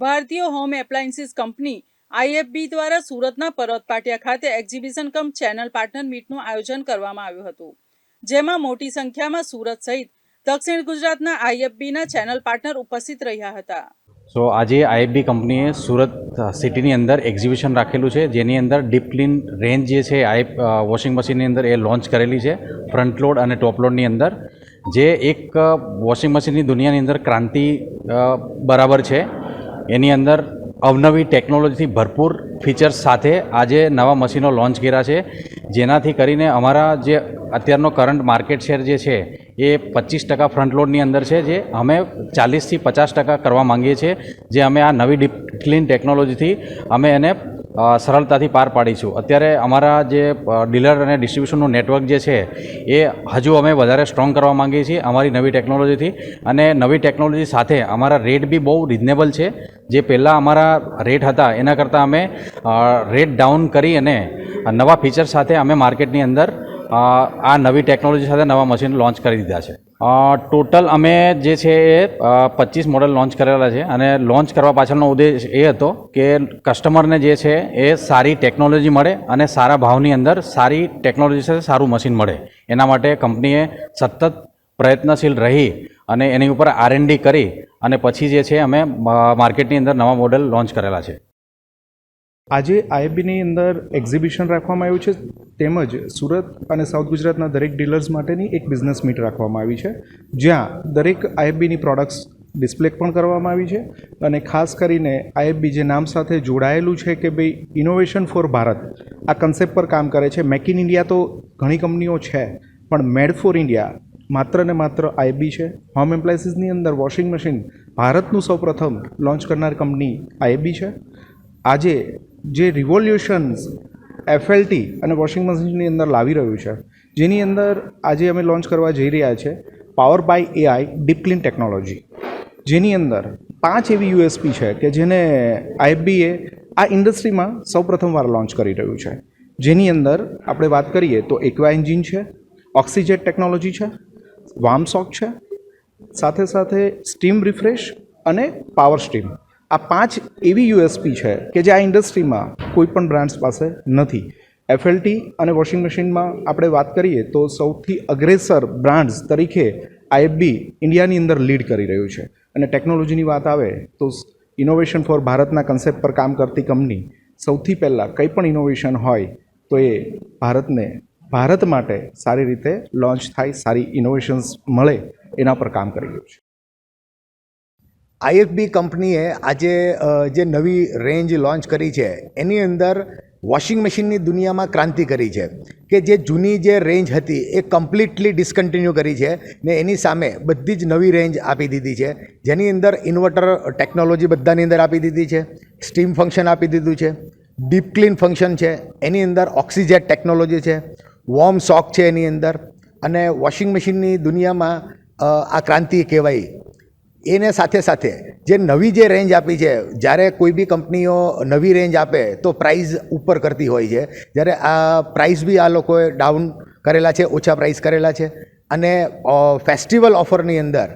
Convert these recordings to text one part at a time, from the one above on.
ભારતીય home appliances company IFB દ્વારા સુરતના પર્વત પાટિયા ખાતે એક્ઝિબિશન કમ ચેનલ પાર્ટનર મીટનું આયોજન કરવામાં આવ્યું હતું, જેમાં મોટી સંખ્યામાં સુરત સહિત દક્ષિણ ગુજરાતના આઈએફબીના ચેનલ પાર્ટનર ઉપસ્થિત રહ્યા હતા. સો આજે આઈએફબી કંપનીએ સુરત સિટીની અંદર એક્ઝિબિશન રાખેલું છે, જેની અંદર ડીપ ક્લીન રેન્જ જે છે, આઈ વોશિંગ મશીનની અંદર એ લોન્ચ કરેલી છે, ફ્રન્ટ લોડ અને ટોપ લોડની અંદર, જે એક વોશિંગ મશીનની દુનિયાની અંદર ક્રાંતિ બરાબર છે. એની અંદર અવનવી ટેકનોલોજીથી ભરપૂર ફીચર્સ સાથે આજે નવા મશીનો લોન્ચ કર્યા છે. જેનાથી કરીને અમારા જે અત્યારનો કરંટ માર્કેટ શેર જે છે, એ પચીસ ટકા ફ્રન્ટ લોડની અંદર છે, જે અમે ચાલીસથી પચાસ ટકા કરવા માંગીએ છીએ. જે અમે આ નવી ડીપ ક્લીન ટેકનોલોજીથી અમે એને સરળતાથી પાર પાડીશું. અત્યારે અમારા જે ડીલર અને ડિસ્ટ્રીબ્યુશનનું નેટવર્ક જે છે, એ હજુ અમે વધારે સ્ટ્રોંગ કરવા માંગીએ છીએ અમારી નવી ટેકનોલોજીથી. અને નવી ટેકનોલોજી સાથે અમારા રેટ બી બહુ રિઝનેબલ છે. જે પહેલાં અમારા રેટ હતા, એના કરતાં અમે રેટ ડાઉન કરી અને નવા ફીચર સાથે અમે માર્કેટની અંદર આ નવી ટેકનોલોજી સાથે નવા મશીન લોન્ચ કરી દીધા છે. ટોટલ અમે જે છે એ પચીસ મોડલ લોન્ચ કરેલા છે અને લોન્ચ કરવા પાછળનો ઉદ્દેશ એ હતો કે કસ્ટમરને જે છે એ સારી ટેકનોલોજી મળે અને સારા ભાવની અંદર સારી ટેકનોલોજી સાથે સારું મશીન મળે. એના માટે કંપનીએ સતત પ્રયત્નશીલ રહી અને એની ઉપર આરએનડી કરી અને પછી જે છે અમે માર્કેટની અંદર નવા મોડલ લોન્ચ કરેલા છે. આજે આઈએબીની અંદર એક્ઝિબિશન રાખવામાં આવ્યું છે. તેમજ સુરત અને સાઉથ ગુજરાતના દરેક ડીલર્સ માટેની એક બિઝનેસ મીટ રાખવામાં આવી છે. જ્યાં દરેક આઈએબીની પ્રોડક્ટ્સ ડિસ્પ્લે પણ કરવામાં આવી છે. અને ખાસ કરીને આઈએફબી જે નામ સાથે જોડાયેલું છે કે ભાઈ ઇનોવેશન ફોર ભારત, આ કન્સેપ્ટ પર કામ કરે છે. મેક ઇન ઇન્ડિયા તો ઘણી કંપનીઓ છે, પણ મેડ ફોર ઇન્ડિયા માત્ર ને માત્ર આઈબી છે. હોમ એમ્પ્લાયન્સીસની અંદર વોશિંગ મશીન ભારતનું સૌપ્રથમ લોન્ચ કરનાર કંપની આઈબી છે. આજે જે રિવોલ્યુશન્સ એફએલટી અને વોશિંગ મશીનની અંદર લાવી રહ્યું છે, જેની અંદર આજે અમે લોન્ચ કરવા જઈ રહ્યા છે power by AI deep clean technology જેની અંદર પાંચ એવી યુએસપી છે કે જેને આઈએફબીએ આ ઇન્ડસ્ટ્રીમાં સૌપ્રથમવાર લોન્ચ કરી રહ્યું છે. જેની અંદર આપણે વાત કરીએ તો એક્વા એન્જિન છે ઓક્સિજેટ ટેકનોલોજી છે વાર્મસોક છે, સાથે સાથે સ્ટીમ રિફ્રેશ અને પાવર સ્ટીમ આ પાંચ એવી યુએસપી છે કે જે આ ઇન્ડસ્ટ્રીમાં કોઈ પણ બ્રાન્ડ્સ પાસે નથી. એફએલટી અને વોશિંગ મશીનમાં આપણે વાત કરીએ તો સૌથી અગ્રેસર બ્રાન્ડ્સ તરીકે આઈએફબી ઇન્ડિયાની અંદર લીડ કરી રહ્યું છે. અને ટેકનોલોજીની વાત આવે તો ઇનોવેશન ફોર ભારતના કન્સેપ્ટ પર કામ કરતી કંપની સૌથી પહેલાં કંઈ પણ ઇનોવેશન હોય તો એ ભારતને, ભારત માટે સારી રીતે લોન્ચ થાય, સારી ઇનોવેશન્સ મળે એના પર કામ કરી રહ્યું છે. આઈએફબી કંપનીએ આજે જે નવી રેન્જ લોન્ચ કરી છે, એની અંદર વોશિંગ મશીનની દુનિયામાં ક્રાંતિ કરી છે, કે જે જૂની જે રેન્જ હતી એ કમ્પ્લીટલી ડિસકન્ટિન્યુ કરી છે ને એની સામે બધી જ નવી રેન્જ આપી દીધી છે, જેની અંદર ઇન્વર્ટર ટેકનોલોજી બધાની અંદર આપી દીધી છે, સ્ટીમ ફંક્શન આપી દીધું છે, ડીપ ક્લીન ફંક્શન છે, એની અંદર ઓક્સિજેટ ટેકનોલોજી છે, વોર્મ શોક છે એની અંદર, અને વોશિંગ મશીનની દુનિયામાં આ ક્રાંતિ કહેવાય એને સાથે સાથે જે નવી જે રેન્જ આપી છે, જ્યારે કોઈ બી કંપનીઓ નવી રેન્જ આપે, તો પ્રાઇઝ ઉપર કરતી હોય છે. જ્યારે આ પ્રાઇઝ બી આ લોકોએ ડાઉન કરેલા છે, ઓછા પ્રાઇસ કરેલા છે. અને ફેસ્ટિવલ ઓફરની અંદર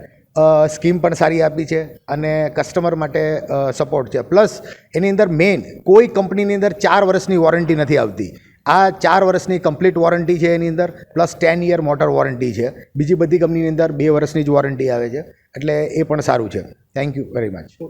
સ્કીમ પણ સારી આપી છે અને કસ્ટમર માટે સપોર્ટ છે. પ્લસ એની અંદર મેઇન કોઈ કંપનીની અંદર ચાર વર્ષની વોરંટી નથી આવતી. આ ચાર વર્ષની કમ્પ્લીટ વોરંટી છે એની અંદર plus ten year motor warranty છે. બીજી બધી કંપનીની અંદર બે વર્ષની જ વોરંટી આવે છે. એટલે એ પણ સારું છે. Thank you very much